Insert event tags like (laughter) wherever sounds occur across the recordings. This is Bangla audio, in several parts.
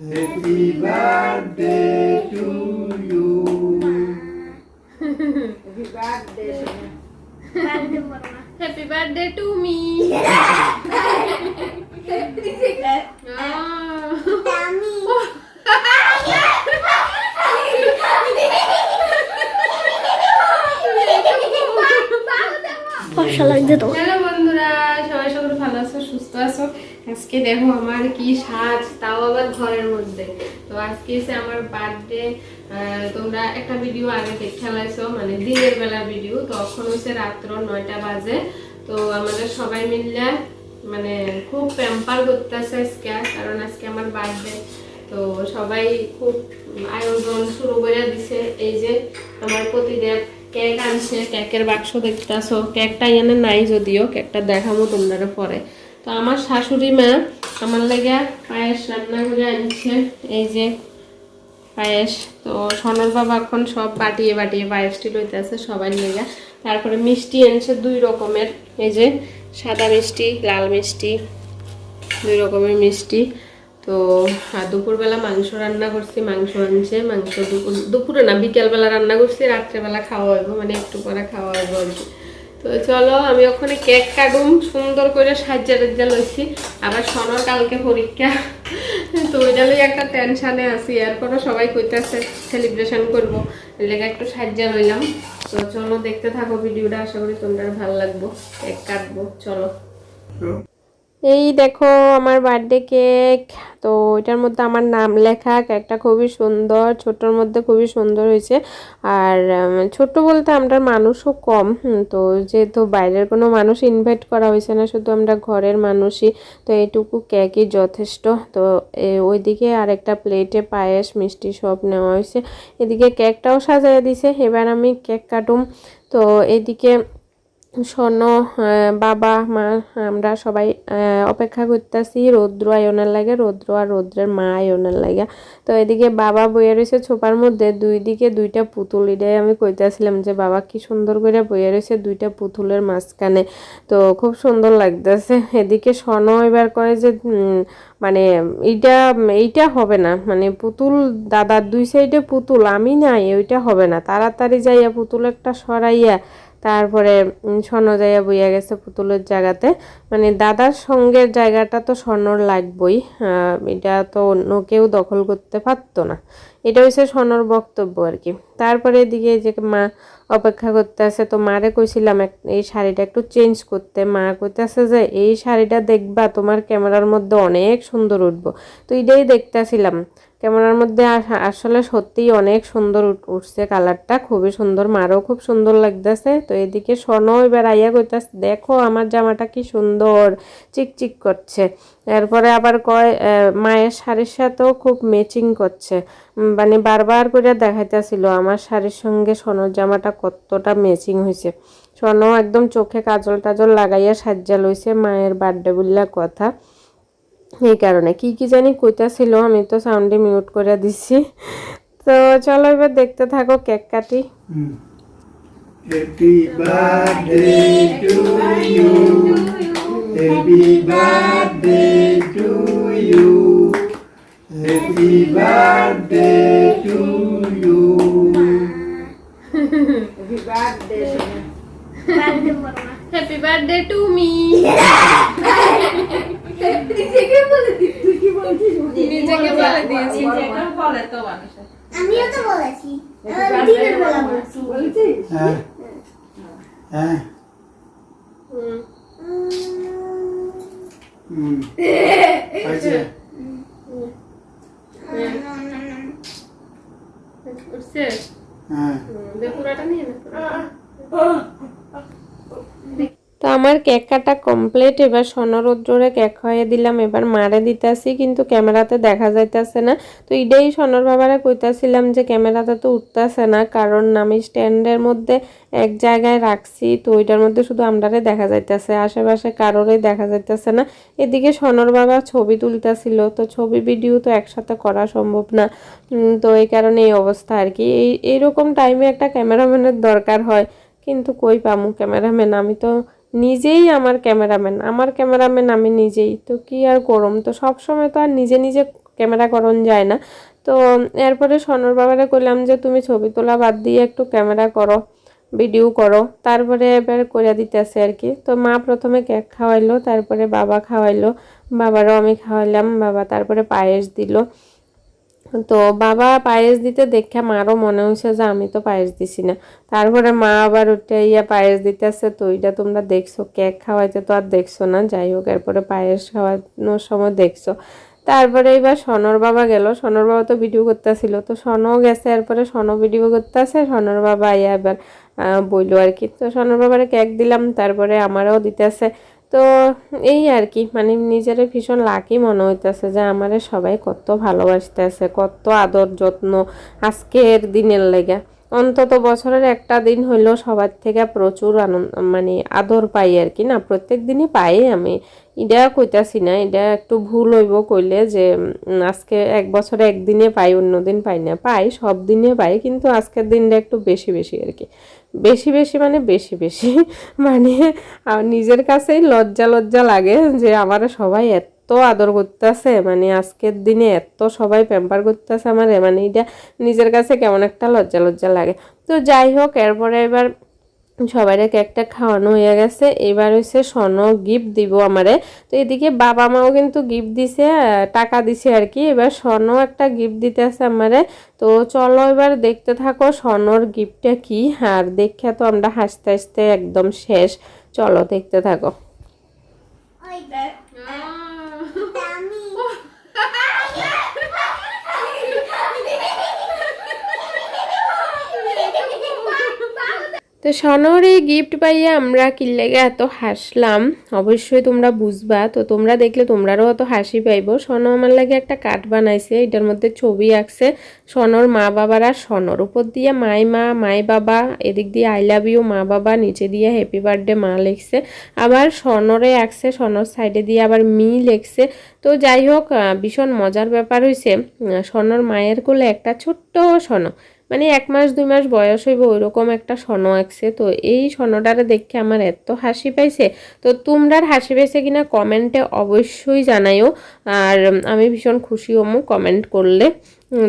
Happy birthday to you. Happy birthday. Happy birthday to me. Maşallah dedi o. আজকে দেখো আমার কি সাজ, তাও আবার ঘরের মধ্যে। তো আজকে এসে আমার বার্থডে তোমরা একটা ভিডিও আগে দেখে মানে দিনের বেলা ভিডিও তখন হচ্ছে রাত্র নয়টা বাজে। তো আমাদের সবাই মিললে মানে খুব প্যাম্পার করতেছে আজকে, কারণ আজকে আমার বার্থডে তো সবাই খুব আয়োজন শুরু করে দিছে। এই যে আমার প্রতিদেব কেক আনছে, কেকের বাক্স দেখতেছো। কেকটা এনে নাই যদিও, কেকটা দেখাবো তোমরা পরে। তো আমার শাশুড়ি মা আমার লাগে পায়েস রান্না করে আনছে। এই যে পায়েস। তো সনর বাবা এখন সব বাটিয়ে বাটিয়ে পায়েসটি লইতে আছে সবাই লেগে। তারপরে মিষ্টি এনেছে দুই রকমের। এই যে সাদা মিষ্টি, লাল মিষ্টি, দুই রকমের মিষ্টি। তো আর দুপুরবেলা মাংস রান্না করছি, মাংস আনছে, মাংস দুপুর দুপুরে না, বিকেলবেলা রান্না করছি, রাত্রেবেলা খাওয়া হইব মানে একটু পরে খাওয়া হইব আর কি। তো চলো, আমি ওখানে কেক কাটুম, সুন্দর করে সাজ্জা টাজ্জা লইছি। আবার সনর কালকে পরীক্ষা। তো ওই লই একটা টেনশানে আছি। এরপরও সবাই কইতাছে সেলিব্রেশন করব। লেগে একটু সাজ্জা লইলাম। তো চলো, দেখতে থাকো ভিডিওটা। আশা করি তোমরা ভালো লাগবো। কেক কাটবো। চলো। এই দেখো আমার বার্থডে কেক তো এটার মধ্যে আমার নাম লেখা কেকটা খুবই সুন্দর ছোটোর মধ্যে খুবই সুন্দর হয়েছে। আর ছোট বলতে আমরা মানুষও কম তো যেহেতু বাইরের কোনো মানুষ ইনভাইট করা হয়েছে না, শুধু আমরা ঘরের মানুষই, তো এইটুকু কেকই যথেষ্ট। তো ওইদিকে আরেকটা প্লেটে পায়েস, মিষ্টি সব নেওয়া হয়েছে। এদিকে কেকটাও সাজাইয়া দিছে, এবার আমি কেক কাটুম। তো এদিকে স্বর্ণ বাবা, মা, আমরা সবাই অপেক্ষা করতেছি রৌদ্র আয়নের লাগে, রৌদ্র আর রৌদ্রের মা আয়নের লাগে। তো এদিকে বাবা বইয়ে রয়েছে ছোপার মধ্যে, দুই দিকে দুইটা পুতুল। এটাই আমি কইতেছিলাম যে বাবা কি সুন্দর করে বইয়ে রয়েছে দুইটা পুতুলের মাঝখানে। তো খুব সুন্দর লাগতেছে। এদিকে স্বর্ণ এবার করে যে মানে এইটা এইটা হবে না। মানে পুতুল, দাদার দুই সাইডে পুতুল, আমি নাই, ওইটা হবে না। তাড়াতাড়ি যাইয়া পুতুল একটা সরাইয়া তারপরে স্বর্ণ যাইয়া বইয়া গেছে পুতুলের জায়গাতে। মানে দাদার সঙ্গের জায়গাটা তো স্বর্ণর লাগবই। এটা তো অন্য কেউ দখল করতে পারতো না। এটা হচ্ছে স্বর্ণর বক্তব্য আর কি। তারপরে এদিকে যে মা অপেক্ষা করতে আছে, তো মারে কইছিলাম এই শাড়িটা একটু চেঞ্জ করতে। মা কইতেছে যে, এই শাড়িটা দেখবা, তোমার ক্যামেরার মধ্যে অনেক সুন্দর উঠবো। তো এটাই দেখতেছিলাম ক্যামেরার মধ্যে আস- আসলে সত্যিই অনেক সুন্দর উঠ- উঠছে কালারটা, খুবই সুন্দর, মারও খুব সুন্দর লাগতেছে। তো এদিকে স্বর্ণ এবার আইয়া কইতাছে, দেখো আমার জামাটা কি সুন্দর, চিকচিক করছে। এরপরে আবার কয় মায়ের শাড়ির সাথেও খুব ম্যাচিং করছে। মানে বারবার করে দেখাইতেছিল, আমার শাড়ির সঙ্গে সোনার জামাটা কতটা ম্যাচিং হয়েছে স্বর্ণ একদম চোখে কাজল টাজল লাগাইয়া সাজ্জা লইছে মায়ের বার্থডে বললা কথা। এই কারণে কি কি জানি কইতা ছিল আমি তো সাউন্ডে মিউট করে দিছি। তো চলো এবার দেখতে থাকো কেক কাটি। Happy birthday to you happy birthday to you happy birthday to you happy birthday birthday মা হ্যাপি বার্থডে টু মি নিজেকে বলে দিই তুই কি বলছিস? নিজেকে বলে দিয়েছি। আমিও তো বলেছি। আমি দিনের বেলা বলেছি। হ্যাঁ। হ্যাঁ। হুম। হুম আচ্ছা উঠছে হ্যাঁ হুম, দে পুরাটা নিয়ে নে। তো আমার কেক কাটা কমপ্লিট এবার স্বর্ণরৌদ্রে কেক খাইয়ে দিলাম। এবার মারে দিতেছি, কিন্তু ক্যামেরাতে দেখা যাইতেছে না। তো এটাই স্বর্ণর বাবারা কইতাছিলাম যে ক্যামেরাতে তো উঠতেছে না, কারণ আমি স্ট্যান্ডের মধ্যে এক জায়গায় রাখছি, তো ওইটার মধ্যে শুধু আমরারে দেখা যাইতেছে, আশেপাশে কারোরই দেখা যাইতেছে না। এদিকে স্বর্ণর বাবা ছবি তুলতেছিল, তো ছবি ভিডিও তো একসাথে করা সম্ভব না। তো এই কারণে এই অবস্থা আর কি। এই, এইরকম টাইমে একটা ক্যামেরাম্যানের দরকার হয়, কিন্তু কই পামু ক্যামেরাম্যান? আমি তো নিজেই আমার ক্যামেরাম্যান। আমার ক্যামেরাম্যান আমি নিজেই। তো কি আর করম? তো সব সময় তো আর নিজে নিজে ক্যামেরা করন যায় না। তো এরপরে সনর বাবারে করলাম যে, তুমি ছবি তোলা বাদ দিয়ে একটু ক্যামেরা করো, ভিডিও করো। তারপরে এবার করে দিতেছে আর কি। তো মা প্রথমে কেক খাওয়াইলো, তারপরে বাবা খাওয়াইলো। বাবারও আমি খাওয়াইলাম। বাবা তারপরে পায়েস দিল। তো বাবা পায়েস দিতে দেখে মারও মনে হয়েছে যে আমি তো পায়েস দিছি না। তারপরে মা আবার উঠে ইয়া পায়েস দিতেছে তো ওইটা তোমরা দেখছ, কেক খাওয়াইতে তো আর দেখছ না, যাই হোক, এরপরে পায়েস খাওয়ানোর সময় দেখছ। তারপরে এবার সনর বাবা গেল, সনর বাবা তো ভিডিও করতেছিল, তো সনও গেছে, এরপরে সনও ভিডিও করতেছে, সনর বাবা ইয়া এবার বইলো আর কি। তো সনর বাবারে কেক দিলাম, তারপরে আমারও দিতেছে তো এই আর কি মানে নিজের ভীষণ লাকি মনে হইতেছে যে আমারে সবাই কত ভালোবাসতেছে, কত আদর যত্ন আজকের দিনের লেগে। অন্তত বছরের একটা দিন হইলেও সবার থেকে প্রচুর আনন্দ মানে আদর পাই আর কি না, প্রত্যেক দিনই পাই আমি। এটা কইতাছি না, এটা একটু ভুল হইব কইলে যে আজকে এক বছরে একদিনে পাই, অন্যদিন পাই না, পাই, সব দিনে পাই, কিন্তু আজকের দিনটা একটু বেশি বেশি আর কি। বেশি বেশি মানে বেশি বেশি। (laughs) মানে নিজের কাছেই লজ্জা লজ্জা লাগে যে আমার সবাই এত আদর করতেছে মানে আজকের দিনে এত সবাই প্যাম্পার করতেছে আমার মানে এটা নিজের কাছে কেমন একটা লজ্জা লজ্জা লাগে। তো যাই হোক, এরপরে এবার সবাইরে কেকটা খাওয়ানো হয়ে গেছে। এবার হচ্ছে স্বর্ণ গিফট দিব আমারে। তো এদিকে বাবা মাও কিন্তু গিফট দিছে টাকা দিছে আর কি এবার স্বর্ণ একটা গিফট দিতে আছে আমারে। তো চলো এবার দেখতে থাকো স্বর্ণর গিফটটা কি। আর দেখে তো আমরা হাসতে হাসতে একদম শেষ। চলো দেখতে থাকো ওই দেখ আমি তো সনর এই গিফট পাইয়ে আমরা কিল্লেগে এত হাসলাম? অবশ্যই তোমরা বুঝবা। তো তোমরা দেখলে তোমরাও অত হাসি পাইব। সন আমার লাগে একটা কাঠ বানাইছে, এটার মধ্যে ছবি আঁকছে। সনর মা বাবার আর সনর। উপর দিয়ে মাই মা, মাই বাবা, এদিক দিয়ে আই লাভ ইউ মা বাবা, নিচে দিয়ে হ্যাপি বার্থডে মা লিখছে। আবার সনরে আঁকছে, সনর সাইডে দিয়ে আবার মি লিখছে। তো যাই হোক ভীষণ মজার ব্যাপার হয়েছে সনর মায়ের কোলে একটা ছোট্ট সন মানে এক মাস, দুই মাস বয়স হইব, ওইরকম একটা স্বর্ণ আঁকছে। তো এই স্বর্ণটারে দেখে আমার এত হাসি পাইছে। তো তোমরার হাসি পাইছে কিনা কমেন্টে অবশ্যই জানাইও। আর আমি ভীষণ খুশি হমু কমেন্ট করলে।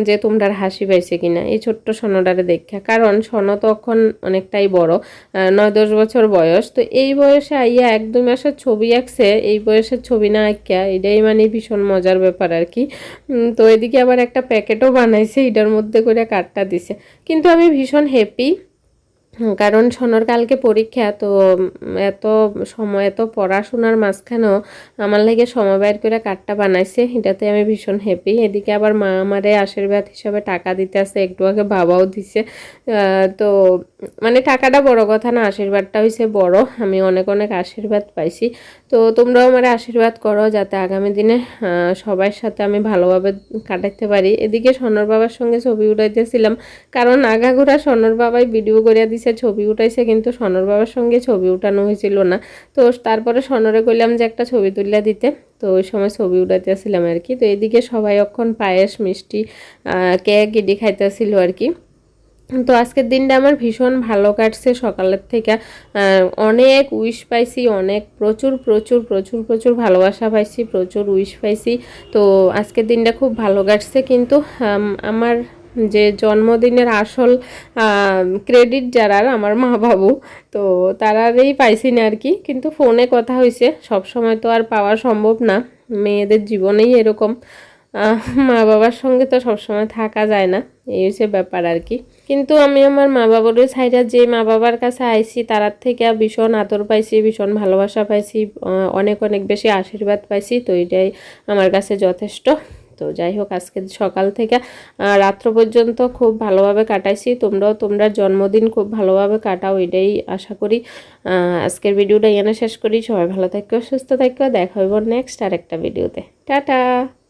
যে তোমরা হাসি পাইছে কিনা, এই ছোট্ট সনটারে দেখা। কারণ সন তখন অনেকটাই বড় নয় দশ বছর বয়স। তো এই বয়সে আইয়া এক দুই মাসের ছবি আঁকছে, এই বয়সের ছবি না আঁকা এটাই মানে ভীষণ মজার ব্যাপার আর কি। তো এদিকে আবার একটা প্যাকেটও বানাইছে, এটার মধ্যে করে কার্ডটা দিছে। কিন্তু আমি ভীষণ হ্যাপি কারণ সোনার কালকে পরীক্ষা, তো এত সময়, এত পড়াশোনার মাঝখানেও আমার লাগে সময় বের করে কার্ডটা বানাইছে। এটাতে আমি ভীষণ হ্যাপি এদিকে আবার মা আমারে আশীর্বাদ হিসাবে টাকা দিতে আসে একটু আগে বাবাও দিছে। তো মানে টাকাটা বড় কথা না, আশীর্বাদটা হয়েছে বড়। আমি অনেক অনেক আশীর্বাদ পাইছি। তো, তোমরাও আমার আশীর্বাদ করো যাতে আগামী দিনে সবার সাথে আমি ভালোভাবে কাটাতে পারি। এদিকে সোনার বাবার সঙ্গে ছবি উঠাইতেছিলাম কারণ আগাগোড়া সোনার বাবাই ভিডিও করে দিছে, ছবি উঠাইছে, কিন্তু সোনার বাবার সঙ্গে ছবি উঠানো হয়েছিল না। তো তারপরে সোনরে কইলাম যে একটা ছবি তুলে দিতে। তো ওই সময় ছবি উঠাইতেছিলাম আর কি। তো এদিকে সবাই অক্ষণ পায়েস, মিষ্টি কেক, ইডি খাইতেছিল আর কি। তো আজকের দিনটা আমার ভীষণ ভালো কাটছে সকালের থেকে। অনেক উইশ পাইছি, অনেক প্রচুর প্রচুর প্রচুর প্রচুর ভালোবাসা পাইছি, প্রচুর উইশ পাইছি। তো আজকের দিনটা খুব ভালো কাটছে, কিন্তু আমার যে জন্মদিনের আসল ক্রেডিট যারা আমার মা বাবু, তো তারারই পাইছি না আর কি। কিন্তু ফোনে কথা হয়েছে সব সময় তো আর পাওয়া সম্ভব না। মেয়েদের জীবনেই এরকম। মা বাবার সঙ্গে তো সবসময় থাকা যায় না, এই হচ্ছে ব্যাপার আর কি। কিন্তু আমি আমার মা বাবার সাইডে যে মা বাবার কাছে আইছি, তারার থেকে ভীষণ আদর পাইছি, ভীষণ ভালোবাসা পাইছি অনেক অনেক বেশি আশীর্বাদ পাইছি, তো এটাই আমার কাছে যথেষ্ট। তো যাই হোক আজকে সকাল থেকে রাত্র পর্যন্ত খুব ভালোভাবে কাটাইছি। তোমরাও তোমরা জন্মদিন খুব ভালোভাবে কাটাও এটাই আশা করি। আজকের ভিডিওটা এখানে শেষ করি। সবাই ভালো থাকো, সুস্থ থাকো। দেখা হইব নেক্সট আর একটা ভিডিওতে। টাটা!